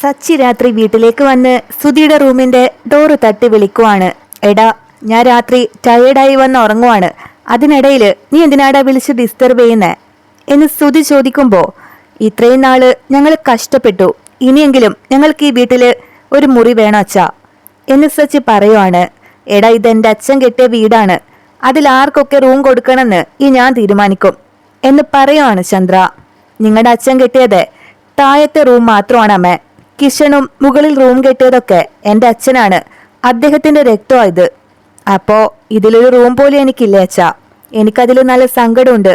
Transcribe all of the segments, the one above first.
സച്ചി രാത്രി വീട്ടിലേക്ക് വന്ന് സുധിയുടെ റൂമിന്റെ ഡോറ് തട്ടി വിളിക്കുവാണ്. എടാ ഞാൻ രാത്രി ടയേർഡായി വന്ന് ഉറങ്ങുവാണ്. അതിനിടയിൽ നീ എന്തിനാടാ വിളിച്ച് ഡിസ്റ്റർബ് ചെയ്യുന്നേ? എന്ന് സുധി ചോദിക്കുമ്പോൾ ഇത്രയും നാൾ ഞങ്ങൾ കഷ്ടപ്പെട്ടു. ഇനിയെങ്കിലും ഞങ്ങൾക്ക് ഈ വീട്ടിൽ ഒരു മുറി വേണം അച്ഛാ? എന്ന് സച്ചി പറയുവാണ്. എടാ ഇതെന്റെ അച്ഛൻ കെട്ടിയ വീടാണ്. അതിൽ ആർക്കൊക്കെ റൂം കൊടുക്കണമെന്ന് ഈ ഞാൻ തീരുമാനിക്കും. എന്ന് പറയുവാണ് ചന്ദ്ര. നിങ്ങളുടെ അച്ഛൻ കെട്ടിയത് താഴത്തെ റൂം മാത്രമാണ് അമ്മേ കിഷണും മുകളിൽ റൂം കെട്ടിയതൊക്കെ എന്റെ അച്ഛനാണ്. അദ്ദേഹത്തിന്റെ രക്തമായത്. അപ്പോ ഇതിലൊരു റൂം പോലും എനിക്കില്ല അച്ഛാ? എനിക്കതിൽ നല്ല സങ്കടമുണ്ട്.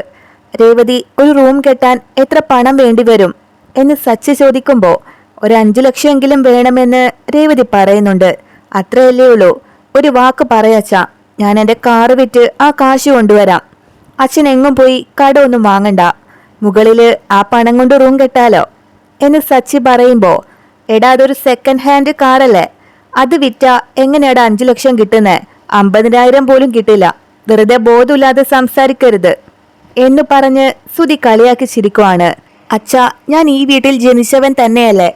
രേവതി ഒരു റൂം കെട്ടാൻ എത്ര പണം വേണ്ടി വരും എന്ന് സച്ചി ചോദിക്കുമ്പോൾ ഒരു അഞ്ചു ലക്ഷമെങ്കിലും വേണമെന്ന് രേവതി പറയുന്നുണ്ട്. അത്രയല്ലേ ഉള്ളൂ. ഒരു വാക്ക് പറയച്ചാ ഞാൻ എന്റെ കാറ് വിറ്റ് ആ കാശ് കൊണ്ടുവരാം. അച്ഛൻ എങ്ങും പോയി കട ഒന്നും വാങ്ങണ്ട. മുകളിൽ ആ പണം കൊണ്ട് റൂം കെട്ടാലോ എന്ന് സച്ചി പറയുമ്പോ എടാ അതൊരു സെക്കൻഡ് ഹാൻഡ് കാറല്ലേ അത് വിറ്റ എങ്ങനെയാടാ അഞ്ചു ലക്ഷം കിട്ടുന്നേ? അമ്പതിനായിരം പോലും കിട്ടില്ല. വെറുതെ ബോധമില്ലാതെ സംസാരിക്കരുത്. എന്ന് പറഞ്ഞ് സുതി കളിയാക്കി ചിരിക്കുവാണ്. അച്ഛാ ഞാൻ ഈ വീട്ടിൽ ജനിച്ചവൻ തന്നെയല്ലേ?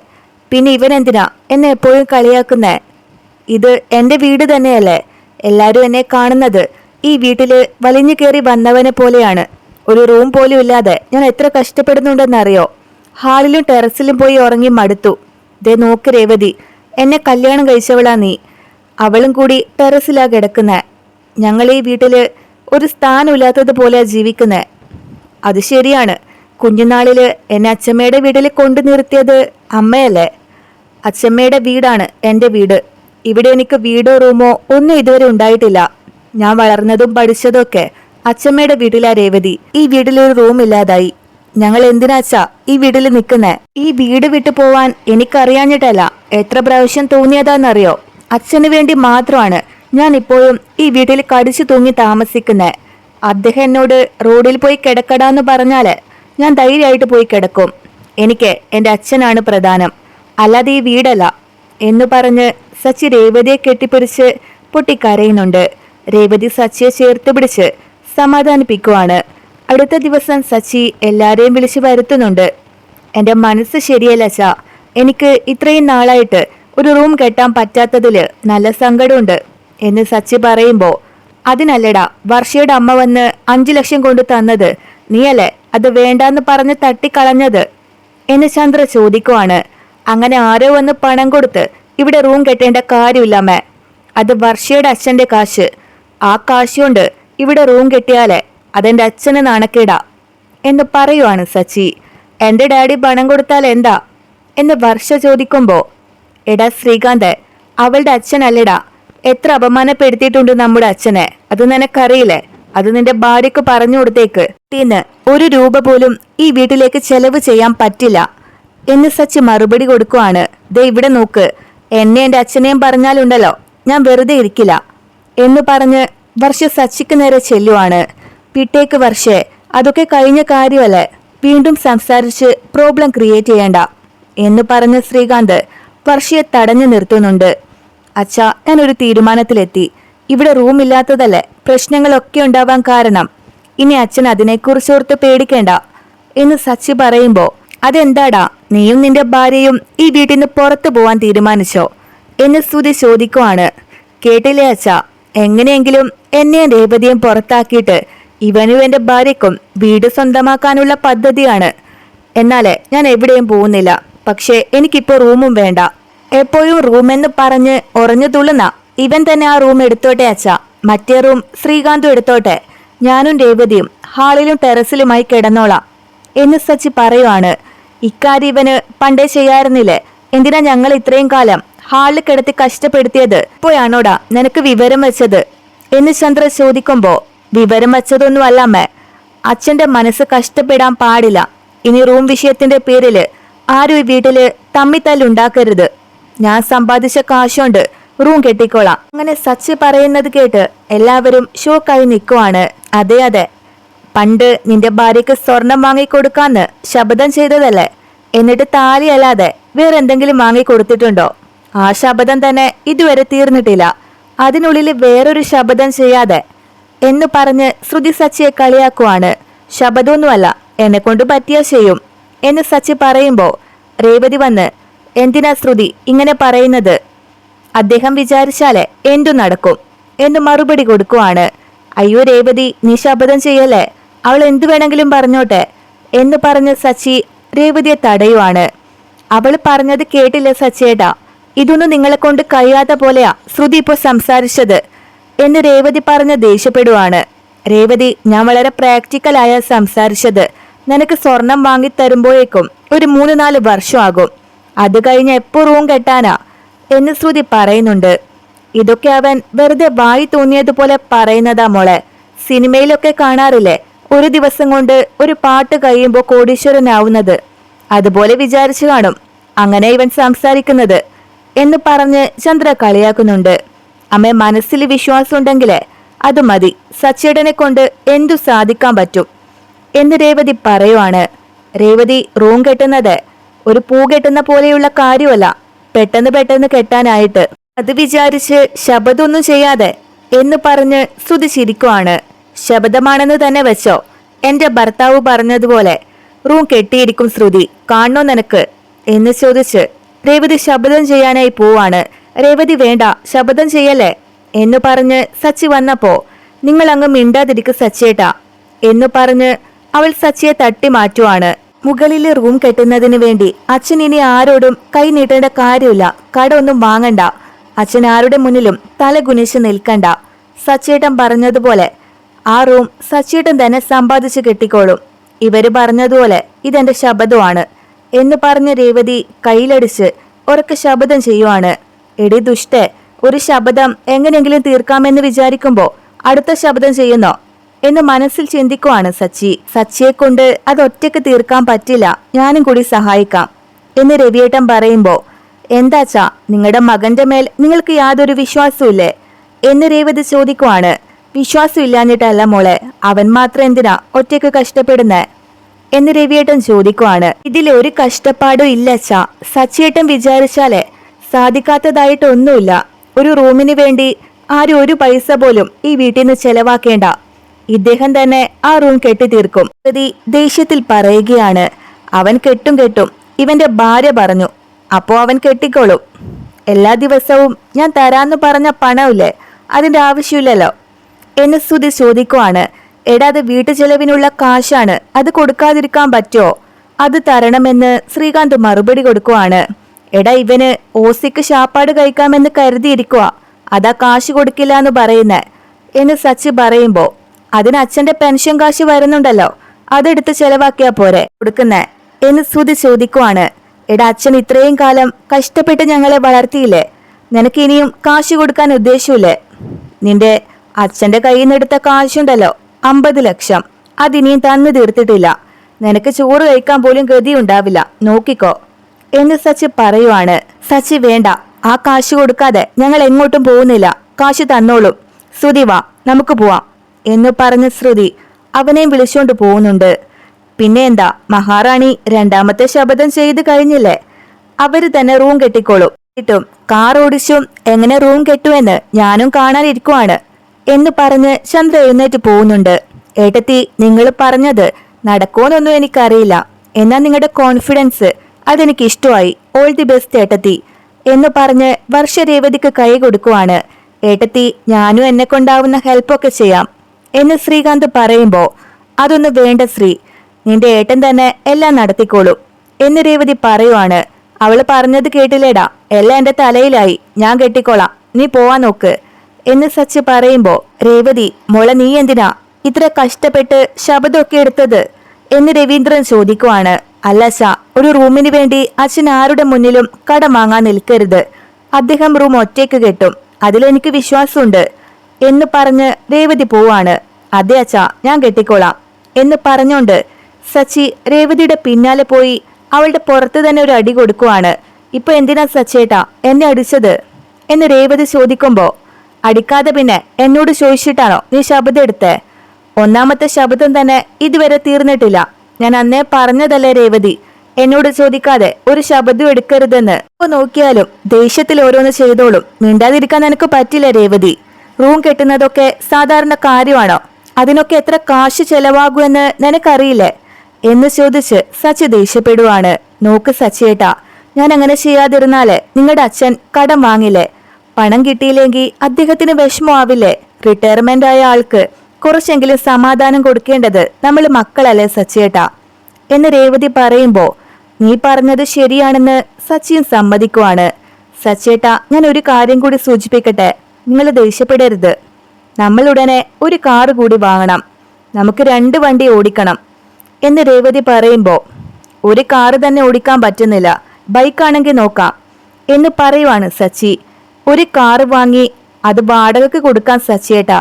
പിന്നെ ഇവൻ എന്തിനാ എന്നെ എപ്പോഴും കളിയാക്കുന്നേ? ഇത് എന്റെ വീട് തന്നെയല്ലേ? എല്ലാരും എന്നെ കാണുന്നത് ഈ വീട്ടിൽ വലിഞ്ഞു കയറി വന്നവനെ പോലെയാണ്. ഒരു റൂം പോലും ഇല്ലാതെ ഞാൻ എത്ര കഷ്ടപ്പെടുന്നുണ്ടെന്നറിയോ? ഹാളിലും ടെറസിലും പോയി ഉറങ്ങി മടുത്തു. ദേ നോക്ക് രേവതി എന്നെ കല്യാണം കഴിച്ചവളാ നീ. അവളും കൂടി ടെറസിലാ കിടക്കുന്നെ. ഞങ്ങൾ ഈ വീട്ടിൽ ഒരു സ്ഥാനമില്ലാത്തതുപോലെയാ ജീവിക്കുന്നെ. അത് ശരിയാണ്. കുഞ്ഞുനാളിൽ എന്നെ അച്ഛമ്മയുടെ വീട്ടിൽ കൊണ്ടു നിർത്തിയത് അമ്മയല്ലേ? അച്ഛമ്മയുടെ വീടാണ് എന്റെ വീട്. ഇവിടെ എനിക്ക് വീടോ റൂമോ ഒന്നും ഇതുവരെ ഉണ്ടായിട്ടില്ല. ഞാൻ വളർന്നതും പഠിച്ചതും ഒക്കെ അച്ഛമ്മയുടെ വീട്ടിലാ രേവതി. ഈ വീട്ടിലൊരു റൂം ഇല്ലാതായി ഞങ്ങൾ എന്തിനാച്ചാ ഈ വീട്ടിൽ നിൽക്കുന്നേ? ഈ വീട് വിട്ടു പോവാൻ എനിക്കറിയാഞ്ഞിട്ടല്ല. എത്ര പ്രാവശ്യം തോന്നിയതാന്നറിയോ? അച്ഛന് വേണ്ടി മാത്രമാണ് ഞാൻ ഇപ്പോഴും ഈ വീട്ടിൽ കടിച്ചു തൂങ്ങി താമസിക്കുന്നേ. അദ്ദേഹം എന്നോട് റോഡിൽ പോയി കിടക്കടാന്ന് പറഞ്ഞാൽ ഞാൻ ധൈര്യമായിട്ട് പോയി കിടക്കും. എനിക്ക് എന്റെ അച്ഛനാണ് പ്രധാനം. അല്ലാതെ ഈ വീടല്ല. എന്ന് പറഞ്ഞ് സച്ചി രേവതിയെ കെട്ടിപ്പിടിച്ച് പൊട്ടിക്കരയുന്നുണ്ട്. രേവതി സച്ചിയെ ചേർത്ത് പിടിച്ച് സമാധാനിപ്പിക്കുവാണ്. അടുത്ത ദിവസം സച്ചി എല്ലാരെയും വിളിച്ചു വരുത്തുന്നുണ്ട്. എന്റെ മനസ്സ് ശരിയല്ല ച എനിക്ക് ഇത്രയും നാളായിട്ട് ഒരു റൂം കെട്ടാൻ പറ്റാത്തതിൽ നല്ല സങ്കടമുണ്ട് എന്ന് സച്ചി പറയുമ്പോൾ അതിനല്ലടാ വർഷയുടെ അമ്മ വന്ന് അഞ്ചു ലക്ഷം കൊണ്ട് തന്നത് നീയല്ലേ? അത് വേണ്ടാന്ന് പറഞ്ഞ് തട്ടിക്കളഞ്ഞത് എന്ന് ചന്ദ്ര ചോദിക്കുവാണ്. അങ്ങനെ ആരോ വന്ന് പണം കൊടുത്ത് ഇവിടെ റൂം കെട്ടേണ്ട കാര്യമില്ലമ്മേ അത് വർഷയുടെ അച്ഛന്റെ കാശ്. ആ കാശ് കൊണ്ട് ഇവിടെ റൂം കെട്ടിയാലേ അതെന്റെ അച്ഛന് നാണക്കേടാ എന്ന് പറയുവാണ് സച്ചി. എന്റെ ഡാഡി പണം കൊടുത്താൽ എന്താ? എന്ന് വർഷ ചോദിക്കുമ്പോ എടാ ശ്രീകാന്ത് അവളുടെ അച്ഛനല്ലടാ. എത്ര അപമാനപ്പെടുത്തിയിട്ടുണ്ട് നമ്മുടെ അച്ഛനെ. അത് നിനക്കറിയില്ലേ? അത് നിന്റെ ഭാര്യക്ക് പറഞ്ഞു കൊടുത്തേക്ക്. തിന്ന് ഒരു രൂപ പോലും ഈ വീട്ടിലേക്ക് ചെലവ് ചെയ്യാൻ പറ്റില്ല. എന്ന് സച്ചി മറുപടി കൊടുക്കുവാണ്. ദേ ഇവിടെ നോക്ക്. എന്നെ എന്റെ അച്ഛനെയും പറഞ്ഞാലുണ്ടല്ലോ. ഞാൻ വെറുതെ ഇരിക്കില്ല. എന്ന് പറഞ്ഞ് വർഷ സച്ചിക്ക് നേരെ ചെല്ലുവാണ്. പിട്ടേക്ക് വർഷേ. അതൊക്കെ കഴിഞ്ഞ കാര്യമല്ലേ? വീണ്ടും സംസാരിച്ച് പ്രോബ്ലം ക്രിയേറ്റ് ചെയ്യണ്ട. എന്ന് പറഞ്ഞ ശ്രീകാന്ത് വർഷയെ തടഞ്ഞു നിർത്തുന്നുണ്ട്. അച്ഛാ ഒരു തീരുമാനത്തിലെത്തി. ഇവിടെ റൂം ഇല്ലാത്തതല്ലേ പ്രശ്നങ്ങളൊക്കെ ഉണ്ടാവാൻ കാരണം. ഇനി അച്ഛൻ അതിനെക്കുറിച്ച് ഓർത്ത് പേടിക്കേണ്ട. എന്ന് സച്ചി പറയുമ്പോൾ അതെന്താടാ? നീയും നിന്റെ ഭാര്യയും ഈ വീട്ടിൽ നിന്ന് പുറത്തു പോവാൻ തീരുമാനിച്ചോ? എന്ന് സ്തുതി ചോദിക്കുവാണ്. കേട്ടില്ലേ അച്ഛാ? എങ്ങനെയെങ്കിലും എന്നെയും രേവതിയും പുറത്താക്കിയിട്ട് ഇവനും എന്റെ ഭാര്യക്കും വീട് സ്വന്തമാക്കാനുള്ള പദ്ധതിയാണ്. എന്നാൽ ഞാൻ എവിടെയും പോകുന്നില്ല. പക്ഷേ എനിക്കിപ്പോ റൂമും വേണ്ട. എപ്പോഴും റൂമെന്ന് പറഞ്ഞ് ഉറഞ്ഞു തുള്ളുന്ന ഇവൻ തന്നെ ആ റൂം എടുത്തോട്ടെ അച്ഛാ. മറ്റേ റൂം ശ്രീകാന്തും എടുത്തോട്ടെ. ഞാനും രേവതിയും ഹാളിലും ടെറസിലുമായി കിടന്നോളാം. എന്ന് സച്ചി പറയുവാണ്. ഇക്കാര്യം ഇവന് പണ്ടേ ചെയ്യാറുന്നില്ലേ എന്തിനാ ഞങ്ങൾ ഇത്രയും കാലം ഹാളിൽ കിടത്തി കഷ്ടപ്പെടുത്തിയത്? ഇപ്പോഴാണോടാ നിനക്ക് വിവരം വെച്ചത്? എന്ന് ചന്ദ്ര ചോദിക്കുമ്പോ വിവരം വച്ചതൊന്നുമല്ല അമ്മേ. അച്ഛന്റെ മനസ്സ് കഷ്ടപ്പെടാൻ പാടില്ല. ഇനി റൂം വിഷയത്തിന്റെ പേരിൽ ആരും ഈ വീട്ടിൽ തമ്മിത്തല്ലുണ്ടാക്കരുത് ഞാൻ സമ്പാദിച്ച കാശുണ്ട് റൂം കെട്ടിക്കോളാം. അങ്ങനെ സച്ചി പറയുന്നത് കേട്ട് എല്ലാവരും ഷോക്കായി നിൽക്കുവാണ് അതെ അതെ. പണ്ട് നിന്റെ ഭാര്യയ്ക്ക് സ്വർണം വാങ്ങിക്കൊടുക്കാന്ന് ശബ്ദം ചെയ്തതല്ലേ? എന്നിട്ട് താലി അല്ലാതെ വേറെ എന്തെങ്കിലും വാങ്ങിക്കൊടുത്തിട്ടുണ്ടോ? ആ ശബ്ദം തന്നെ ഇതുവരെ തീർന്നിട്ടില്ല. അതിനുള്ളിൽ വേറൊരു ശബ്ദം ചെയ്യാതെ എന്ന് പറഞ്ഞ് ശ്രുതി സച്ചിയെ കളിയാക്കുവാണ്. ശബദമൊന്നുമല്ല എന്നെ കൊണ്ട് പറ്റിയാ ചെയ്യും. എന്ന് സച്ചി പറയുമ്പോൾ രേവതി വന്ന് എന്തിനാ ശ്രുതി ഇങ്ങനെ പറയുന്നത്? അദ്ദേഹം വിചാരിച്ചാലേ എന്തു നടക്കും എന്ന് മറുപടി കൊടുക്കുവാണ്. അയ്യോ രേവതി നീ ശബദം ചെയ്യല്ലേ? അവൾ എന്തു വേണമെങ്കിലും പറഞ്ഞോട്ടെ എന്ന് പറഞ്ഞ് സച്ചി രേവതിയെ തടയുവാണ്. അവൾ പറഞ്ഞത് കേട്ടില്ല സച്ചേട്ടാ? ഇതൊന്നും നിങ്ങളെ കൊണ്ട് കഴിയാത്ത പോലെയാ ശ്രുതി ഇപ്പോൾ സംസാരിച്ചത് എന്ന് രേവതി പറഞ്ഞ് ദേഷ്യപ്പെടുവാണ്. രേവതി ഞാൻ വളരെ പ്രാക്ടിക്കലായ സംസാരിച്ചത്. നിനക്ക് സ്വർണം വാങ്ങി തരുമ്പോഴേക്കും ഒരു മൂന്ന് നാല് വർഷമാകും. അത് കഴിഞ്ഞ് എപ്പോ റൂം കെട്ടാനാ? എന്ന് ശ്രുതി പറയുന്നുണ്ട്. ഇതൊക്കെ അവൻ വെറുതെ വായി തോന്നിയതുപോലെ പറയുന്നതാ മോളെ. സിനിമയിലൊക്കെ കാണാറില്ലേ? ഒരു ദിവസം കൊണ്ട് ഒരു പാട്ട് കഴിയുമ്പോൾ കോടീശ്വരനാവുന്നത്. അതുപോലെ വിചാരിച്ചു കാണും. അങ്ങനെ ഇവൻ സംസാരിക്കുന്നത് എന്ന് പറഞ്ഞ് ചന്ദ്ര കളിയാക്കുന്നുണ്ട്. അമ്മ മനസ്സിൽ വിശ്വാസം ഉണ്ടെങ്കിൽ അത് മതി. സച്ചേടനെ കൊണ്ട് എന്തു സാധിക്കാൻ പറ്റും? എന്ന് രേവതി പറയുവാണ്. രേവതി റൂം കെട്ടുന്നത് ഒരു പൂ കെട്ടുന്ന പോലെയുള്ള കാര്യമല്ല. പെട്ടെന്ന് പെട്ടെന്ന് കെട്ടാനായിട്ട്. അത് വിചാരിച്ച് ശബദമൊന്നും ചെയ്യാതെ എന്ന് പറഞ്ഞ് സ്തുതി ചിരിക്കുവാണ് ശബദമാണെന്ന് തന്നെ വെച്ചോ? എന്റെ ഭർത്താവ് പറഞ്ഞതുപോലെ റൂം കെട്ടിയിരിക്കും ശ്രുതി. കാണണോ നിനക്ക്? എന്ന് ചോദിച്ച് രേവതി ശബ്ദം ചെയ്യാനായി പോവാണ്. രേവതി വേണ്ട ശബ്ദം ചെയ്യല്ലേ? എന്നു പറഞ്ഞ് സച്ചി വന്നപ്പോ നിങ്ങൾ അങ്ങ് മിണ്ടാതിരിക്കു സച്ചേട്ടാ എന്നു പറഞ്ഞ് അവൾ സച്ചിയെ തട്ടി മാറ്റുവാണ്. മുകളിലെ റൂം കെട്ടുന്നതിന് വേണ്ടി അച്ഛൻ ഇനി ആരോടും കൈ നീട്ടേണ്ട കാര്യമില്ല കട ഒന്നും വാങ്ങണ്ട. അച്ഛൻ ആരുടെ മുന്നിലും തല കുനിച്ച് നിൽക്കണ്ട. സച്ചേട്ടൻ പറഞ്ഞതുപോലെ ആ റൂം സച്ചേട്ടൻ തന്നെ സമ്പാദിച്ചു കെട്ടിക്കോളും. ഇവർ പറഞ്ഞതുപോലെ ഇതെന്റെ ശബ്ദമാണ് എന്ന് പറഞ്ഞ രേവതി കയ്യിലടിച്ച് ഉറക്കെ ശബ്ദം ചെയ്യുവാണ്. എടി ദുഷ്ടേ ഒരു ശബ്ദം എങ്ങനെയെങ്കിലും തീർക്കാമെന്ന് വിചാരിക്കുമ്പോ അടുത്ത ശബ്ദം ചെയ്യുന്നോ? എന്ന് മനസ്സിൽ ചിന്തിക്കുവാണ് സച്ചി. സച്ചിയെ കൊണ്ട് അത് ഒറ്റയ്ക്ക് തീർക്കാൻ പറ്റില്ല. ഞാനും കൂടി സഹായിക്കാം. എന്ന് രവിയേട്ടൻ പറയുമ്പോ എന്താച്ചാ നിങ്ങളുടെ മകന്റെ മേൽ നിങ്ങൾക്ക് യാതൊരു വിശ്വാസവും എന്ന് രേവതി ചോദിക്കുവാണ്. വിശ്വാസം ഇല്ലാഞ്ഞിട്ടല്ല മോളെ അവൻ മാത്രം എന്തിനാ ഒറ്റയ്ക്ക് കഷ്ടപ്പെടുന്നേ? എന്ന് രവിയേട്ടൻ ചോദിക്കുവാണ്. ഇതിൽ ഒരു കഷ്ടപ്പാടും ഇല്ല അച്ഛാ. സച്ചിയേട്ടൻ വിചാരിച്ചാലേ സാധിക്കാത്തതായിട്ടൊന്നുമില്ല. ഒരു റൂമിന് വേണ്ടി ആരും ഒരു പൈസ പോലും ഈ വീട്ടിൽ നിന്ന് ചെലവാക്കേണ്ട. ഇദ്ദേഹം തന്നെ ആ റൂം കെട്ടി തീർക്കും പ്രതി ദേഷ്യത്തിൽ പറയുകയാണ്. അവൻ കെട്ടും കെട്ടും ഇവന്റെ ഭാര്യ പറഞ്ഞു അപ്പോ അവൻ കെട്ടിക്കോളും. എല്ലാ ദിവസവും ഞാൻ തരാന്ന് പറഞ്ഞ പണമില്ലേ? അതിന്റെ ആവശ്യമില്ലല്ലോ. എന്ന് സ്തുതി ചോദിക്കുവാണ്. എടാ അത് വീട്ടു ചെലവിനുള്ള കാശാണ്. അത് കൊടുക്കാതിരിക്കാൻ പറ്റുമോ അത് തരണമെന്ന് ശ്രീകാന്ത് മറുപടി കൊടുക്കുവാണ്. എടാ ഇവന് ഓസിക്ക് ശാപ്പാട് കഴിക്കാമെന്ന് കരുതിയിരിക്കുക അതാ കാശ് കൊടുക്കില്ല എന്ന് പറയുന്നേ. എന്ന് സച്ചി പറയുമ്പോ അതിന് അച്ഛന്റെ പെൻഷൻ കാശ് വരുന്നുണ്ടല്ലോ. അതെടുത്ത് ചെലവാക്കിയാ പോരെ കൊടുക്കുന്നേ. എന്ന് സുതി ചോദിക്കുവാണ്. എടാ അച്ഛൻ ഇത്രയും കാലം കഷ്ടപ്പെട്ട് ഞങ്ങളെ വളർത്തിയില്ലേ? നിനക്ക് ഇനിയും കാശ് കൊടുക്കാൻ ഉദ്ദേശമില്ലേ നിന്റെ അച്ഛന്റെ കയ്യിൽ നിന്ന് എടുത്ത കാശുണ്ടല്ലോ അമ്പത് ലക്ഷം. അതിനിയും തന്നു തീർത്തിട്ടില്ല. നിനക്ക് ചോറ് കഴിക്കാൻ പോലും ഗതി ഉണ്ടാവില്ല നോക്കിക്കോ. എന്ന് സച്ചി പറയുവാണ്. സച്ചി വേണ്ട. ആ കാശ് കൊടുക്കാതെ ഞങ്ങൾ എങ്ങോട്ടും പോകുന്നില്ല. കാശ് തന്നോളും. ശ്രുതി വാ. നമുക്ക് പോവാം. എന്ന് പറഞ്ഞ ശ്രുതി അവനെയും വിളിച്ചുകൊണ്ട് പോകുന്നുണ്ട്. പിന്നെ എന്താ? മഹാറാണി രണ്ടാമത്തെ ശപഥം ചെയ്ത് കഴിഞ്ഞില്ലേ? അവർ തന്നെ റൂം കെട്ടിക്കോളും. കിട്ടും. കാർ ഓടിച്ചും എങ്ങനെ റൂം കെട്ടുമെന്ന് ഞാനും കാണാനിരിക്കുവാണ് എന്ന് പറഞ്ഞ് ചന്ദ്ര എഴുന്നേറ്റ് പോകുന്നുണ്ട്. ഏട്ടത്തി നിങ്ങൾ പറഞ്ഞത് നടക്കുമെന്നൊന്നും എനിക്കറിയില്ല. എന്നാൽ നിങ്ങളുടെ കോൺഫിഡൻസ് അതെനിക്ക് ഇഷ്ടമായി ഓൾ ദി ബെസ്റ്റ് ഏട്ടത്തി. എന്ന് പറഞ്ഞ് വർഷ രേവതിക്ക് കൈ കൊടുക്കുവാണ്. ഏട്ടത്തി ഞാനും എന്നെ കൊണ്ടാവുന്ന ഹെൽപ്പൊക്കെ ചെയ്യാം. എന്ന് ശ്രീകാന്ത് പറയുമ്പോൾ അതൊന്നും വേണ്ട ശ്രീ. നിന്റെ ഏട്ടൻ തന്നെ എല്ലാം നടത്തിക്കോളൂ. എന്ന് രേവതി പറയുവാണ്. അവൾ പറഞ്ഞത് കേട്ടില്ലേടാ. എല്ലാം എന്റെ തലയിലായി. ഞാൻ കെട്ടിക്കോളാം. നീ പോവാൻ നോക്ക്. എന്ന് സച്ച് പറയുമ്പോൾ രേവതി മോളെ നീ എന്തിനാ ഇത്ര കഷ്ടപ്പെട്ട് ശബ്ദമൊക്കെ എടുത്തത്? എന്ന് രവീന്ദ്രൻ ചോദിക്കുവാണ്. അല്ല ശാ ഒരു റൂമിന് വേണ്ടി അച്ഛൻ ആരുടെ മുന്നിലും കടം വാങ്ങാൻ നിൽക്കരുത്. അദ്ദേഹം റൂം ഒറ്റയ്ക്ക് കെട്ടും. അതിലെനിക്ക് വിശ്വാസമുണ്ട് എന്ന് പറഞ്ഞ് രേവതി പോവാണ്. അതെ അച്ഛാ ഞാൻ കെട്ടിക്കോളാം എന്ന് പറഞ്ഞുകൊണ്ട് സച്ചി രേവതിയുടെ പിന്നാലെ പോയി അവളുടെ പുറത്ത് തന്നെ ഒരു അടി കൊടുക്കുവാണ്. ഇപ്പൊ എന്തിനാ സച്ചേട്ടാ എന്നെ അടിച്ചത്? എന്ന് രേവതി ചോദിക്കുമ്പോ അടിക്കാതെ പിന്നെ എന്നോട് ചോദിച്ചിട്ടാണോ നീ ശബ്ദം എടുത്തേ? ഒന്നാമത്തെ ശബ്ദം തന്നെ ഇതുവരെ തീർന്നിട്ടില്ല. ഞാൻ അന്നേ പറഞ്ഞതല്ലേ രേവതി? എന്നോട് ചോദിക്കാതെ ഒരു ശബ്ദം എടുക്കരുതെന്ന്. നോക്കിയാലും ദേഷ്യത്തിൽ ഓരോന്ന് ചെയ്തോളും. മിണ്ടാതിരിക്കാൻ നിനക്ക് പറ്റില്ല രേവതി? റൂം കെട്ടുന്നതൊക്കെ സാധാരണ കാര്യമാണോ? അതിനൊക്കെ എത്ര കാശ് ചെലവാകുമെന്ന് നിനക്കറിയില്ലേ? എന്ന് ചോദിച്ച് സച്ചി ദേഷ്യപ്പെടുവാണ്. നോക്ക് സച്ചിയേട്ടാ ഞാൻ അങ്ങനെ ചെയ്യാതിരുന്നാൽ നിങ്ങളുടെ അച്ഛൻ കടം വാങ്ങില്ലേ? പണം കിട്ടിയില്ലെങ്കിൽ അദ്ദേഹത്തിന് വിഷമമാവില്ലേ? റിട്ടയർമെന്റ് ആയ ആൾക്ക് കുറച്ചെങ്കിലും സമാധാനം കൊടുക്കേണ്ടത് നമ്മൾ മക്കളല്ലേ സച്ചേട്ടാ? എന്ന് രേവതി പറയുമ്പോൾ നീ പറഞ്ഞത് ശരിയാണെന്ന് സച്ചിയും സമ്മതിക്കുവാണ്. സച്ചേട്ട ഞാൻ ഒരു കാര്യം കൂടി സൂചിപ്പിക്കട്ടെ? നിങ്ങൾ ദേഷ്യപ്പെടരുത്. നമ്മൾ ഉടനെ ഒരു കാർ കൂടി വാങ്ങണം. നമുക്ക് രണ്ട് വണ്ടി ഓടിക്കണം. എന്ന് രേവതി പറയുമ്പോൾ ഒരു കാറ് തന്നെ ഓടിക്കാൻ പറ്റുന്നില്ല. ബൈക്കാണെങ്കിൽ നോക്കാം. എന്ന് പറയുവാണ് സച്ചി. ഒരു കാറ് വാങ്ങി അത് വാടകയ്ക്ക് കൊടുക്കാൻ സച്ചിയേട്ടാ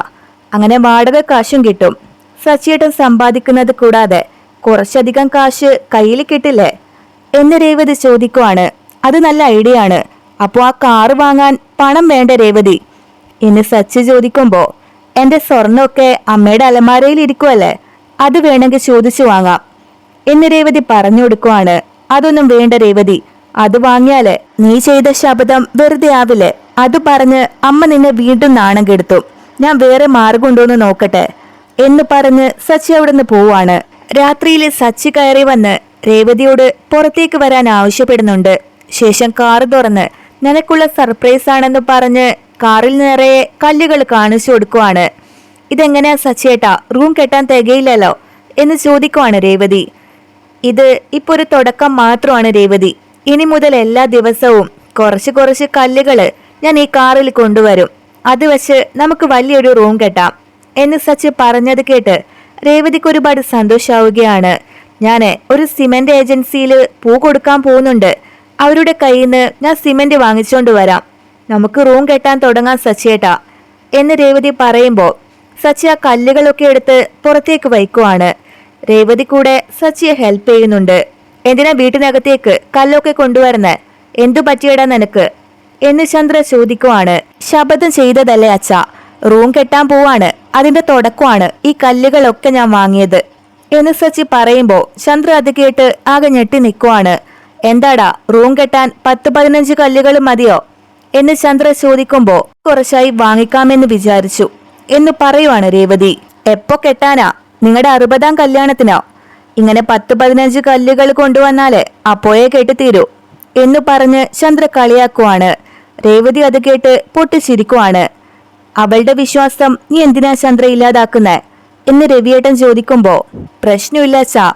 അങ്ങനെ വാടക കാശും കിട്ടും. സച്ചിയേട്ടൻ സമ്പാദിക്കുന്നത് കൂടാതെ കുറച്ചധികം കാശ് കയ്യിൽ കിട്ടില്ലേ? എന്ന് രേവതി ചോദിക്കുവാണ്. അത് നല്ല ഐഡിയ ആണ്. അപ്പോൾ ആ കാറ് വാങ്ങാൻ പണം വേണ്ട രേവതി? എന്ന് സച്ചി ചോദിക്കുമ്പോ എന്റെ സ്വർണമൊക്കെ അമ്മയുടെ അലമാരയിൽ ഇരിക്കുമല്ലേ അത് വേണമെങ്കിൽ ചോദിച്ചു വാങ്ങാം. എന്ന് രേവതി പറഞ്ഞു കൊടുക്കുവാണ്. അതൊന്നും വേണ്ട രേവതി. അത് വാങ്ങിയാൽ നീ ചെയ്ത ശബ്ദം വെറുതെ ആവില്ലേ? അത് പറഞ്ഞ് അമ്മ നിന്നെ വീണ്ടും നാണം കെടുത്തും. ഞാൻ വേറെ മാർഗമുണ്ടോന്ന് നോക്കട്ടെ എന്ന് പറഞ്ഞ് സച്ചി അവിടെ നിന്ന് പോവാണ്. രാത്രിയിൽ സച്ചി കയറി വന്ന് രേവതിയോട് പുറത്തേക്ക് വരാൻ ആവശ്യപ്പെടുന്നുണ്ട്. ശേഷം കാർ തുറന്ന് നിനക്കുള്ള സർപ്രൈസ് ആണെന്ന് പറഞ്ഞ് കാറിൽ നിറയെ കല്ലുകൾ കാണിച്ചു കൊടുക്കുവാണ്. ഇതെങ്ങനെയാ സച്ചേട്ടാ റൂം കെട്ടാൻ തികയില്ലല്ലോ? എന്ന് ചോദിക്കുവാണ് രേവതി. ഇത് ഇപ്പൊ ഒരു തുടക്കം മാത്രമാണ് രേവതി. ഇനി മുതൽ എല്ലാ ദിവസവും കുറച്ച് കുറച്ച് കല്ലുകൾ ഞാൻ ഈ കാറിൽ കൊണ്ടുവരും. അത് വച്ച് നമുക്ക് വലിയൊരു റൂം കെട്ടാം. എന്ന് സച്ച് പറഞ്ഞത് കേട്ട് രേവതിക്ക് ഒരുപാട് സന്തോഷാവുകയാണ്. ഞാൻ ഒരു സിമെന്റ് ഏജൻസിയിൽ പൂ കൊടുക്കാൻ പോകുന്നുണ്ട്. അവരുടെ കയ്യിൽ നിന്ന് ഞാൻ സിമെന്റ് വാങ്ങിച്ചുകൊണ്ട് വരാം. നമുക്ക് റൂം കെട്ടാൻ തുടങ്ങാൻ സച്ചേട്ടാ എന്ന് രേവതി പറയുമ്പോൾ സച്ചി ആ കല്ലുകളൊക്കെ എടുത്ത് പുറത്തേക്ക് വയ്ക്കുവാണ്. രേവതി കൂടെ സച്ചിയെ ഹെൽപ്പ് ചെയ്യുന്നുണ്ട്. എന്തിനാ വീട്ടിനകത്തേക്ക് കല്ലൊക്കെ കൊണ്ടുവരുന്നേ? എന്തു പറ്റിയടാ നിനക്ക്? എന്ന് ചന്ദ്ര ചോദിക്കുവാണ്. ശപഥം ചെയ്തതല്ലേ അച്ഛ? റൂം കെട്ടാൻ പോവാണ്. അതിന്റെ തുടക്കമാണ് ഈ കല്ലുകളൊക്കെ ഞാൻ വാങ്ങിയത്. എന്ന് സച്ചി പറയുമ്പോ ചന്ദ്ര അത് കേട്ട് ആകെ ഞെട്ടി നിൽക്കുവാണ് എന്താടാ റൂം കെട്ടാൻ പത്ത് പതിനഞ്ച് കല്ലുകൾ മതിയോ? എന്ന് ചന്ദ്ര ചോദിക്കുമ്പോ കുറച്ചായി വാങ്ങിക്കാമെന്ന് വിചാരിച്ചു. എന്ന് പറയുവാണ് രേവതി. എപ്പോ കെട്ടാനാ? നിങ്ങളുടെ അറുപതാം കല്യാണത്തിനോ? ഇങ്ങനെ പത്ത് പതിനഞ്ച് കല്ലുകൾ കൊണ്ടുവന്നാലേ അപ്പോയെ കെട്ടിത്തീരൂ. എന്ന് പറഞ്ഞ് ചന്ദ്ര കളിയാക്കുവാണ്. രേവതി അത് കേട്ട് പൊട്ടിച്ചിരിക്കുവാണ്. അവളുടെ വിശ്വാസം നീ എന്തിനാ ചന്ദ്ര ഇല്ലാതാക്കുന്നേ? എന്ന് രവിയേട്ടൻ ചോദിക്കുമ്പോ പ്രശ്നമില്ല ചാ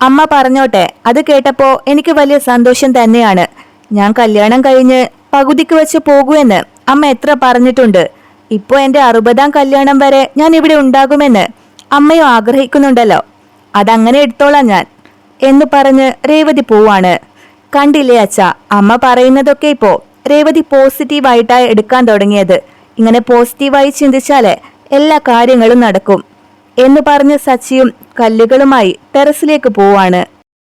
അമ്മ പറഞ്ഞോട്ടെ. അത് കേട്ടപ്പോ എനിക്ക് വലിയ സന്തോഷം തന്നെയാണ്. ഞാൻ കല്യാണം കഴിഞ്ഞ് പകുതിക്ക് വെച്ച് പോകുമെന്ന് അമ്മ എത്ര പറഞ്ഞിട്ടുണ്ട്. ഇപ്പോ എന്റെ അറുപതാം കല്യാണം വരെ ഞാൻ ഇവിടെ ഉണ്ടാകുമെന്ന് അമ്മയും ആഗ്രഹിക്കുന്നുണ്ടല്ലോ. അതങ്ങനെ എടുത്തോളാം ഞാൻ എന്ന് പറഞ്ഞ് രേവതി പോവാണ്. കണ്ടില്ലേ അച്ഛ അമ്മ പറയുന്നതൊക്കെ ഇപ്പോ രേവതി പോസിറ്റീവായിട്ടാണ് എടുക്കാൻ തുടങ്ങിയത്. ഇങ്ങനെ പോസിറ്റീവായി ചിന്തിച്ചാലേ എല്ലാ കാര്യങ്ങളും നടക്കും. എന്ന് പറഞ്ഞ് സച്ചിയും കല്ലുകളുമായി ടെറസിലേക്ക് പോവാണ്.